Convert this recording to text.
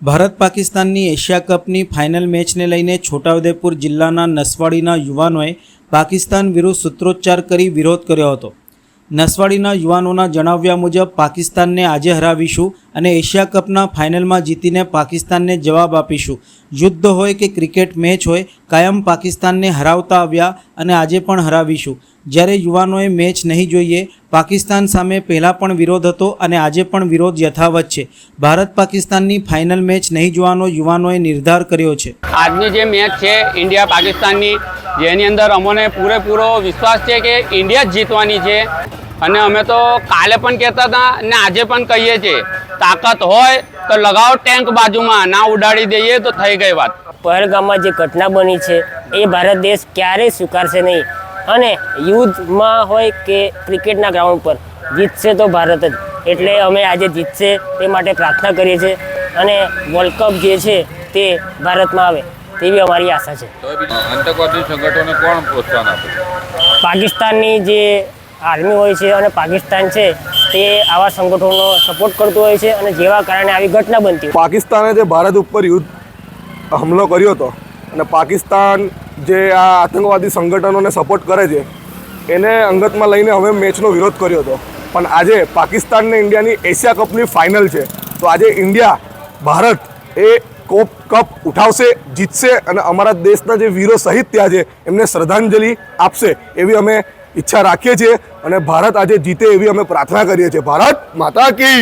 ભારત પાકિસ્તાનની Asia કપની final મેચને લઈને છોટાઉદેપુર જિલ્લાના નસવાડીના યુવાનોએ પાકિસ્તાન વિરુદ્ધ સૂત્રોચ્ચાર કરી વિરોધ કર્યો હતો. નસવાડીના યુવાનોના જણાવ્યા મુજબ પાકિસ્તાનને આજે હરાવીશું અને એશિયા કપના ફાઇનલમાં જીતીને પાકિસ્તાનને જવાબ આપીશું. યુદ્ધ હોય કે ક્રિકેટ મેચ હોય, કાયમ પાકિસ્તાનને હરાવતા આવ્યા અને આજે પણ હરાવીશું. જ્યારે યુવાનોએ મેચ નહીં જોઈએ, પાકિસ્તાન સામે પહેલાં પણ વિરોધ હતો અને આજે પણ વિરોધ યથાવત છે. ભારત પાકિસ્તાનની ફાઇનલ મેચ નહીં જોવાનો યુવાનોએ નિર્ધાર કર્યો છે. આજની જે મેચ છે, ઇન્ડિયા પાકિસ્તાનની જેની અંદર અમને પૂરેપૂરો વિશ્વાસ છે કે ઇન્ડિયા જ જીતવાની છે. અને અમે તો કાલે પણ કહેતા હતા ને આજે પણ કહીએ છીએ, તાકાત હોય તો લગાવો ટેન્ક બાજુમાં, ના ઉડાડી દઈએ તો થઈ ગઈ વાત. પહેલગામમાં જે ઘટના બની છે, એ ભારત દેશ ક્યારેય સ્વીકારશે નહીં. અને યુદ્ધમાં હોય કે ક્રિકેટના ગ્રાઉન્ડ પર, જીતશે તો ભારત જ. એટલે અમે આજે જીતશે તે માટે પ્રાર્થના કરીએ છીએ. અને વર્લ્ડ કપ જે છે તે ભારતમાં આવે. તેવી અમારી આશા છે. આતંકવાદી સંગઠનોને કોણ પ્રોત્સાહન આપે? પાકિસ્તાનની જે આર્મી હોય છે અને પાકિસ્તાન છે તે આવા સંગઠનોનો સપોર્ટ કરતું હોય છે અને જેવા કારણે આવી ઘટના બનતી હોય પાકિસ્તાને જે ભારત ઉપર યુદ્ધ હુમલો કર્યો હતો અને પાકિસ્તાન જે આ આતંકવાદી સંગઠનોને સપોર્ટ કરે છે એને અંગતમાં લઈને હવે મેચનો વિરોધ કર્યો હતો. પણ આજે પાકિસ્તાન ને ઇન્ડિયાની એશિયા કપની ફાઇનલ છે. તો આજે ઇન્ડિયા ભારત એ કોપ કપ ઉઠાવશે, જીતશે અને અમારા દેશના જે વીરો સહિત ત્યાં છે, એમને શ્રદ્ધાંજલિ આપશે એવી અમે ઈચ્છા રાખીએ છીએ અને ભારત આજે જીતે એવી અમે પ્રાર્થના કરીએ છીએ. ભારત માતા કી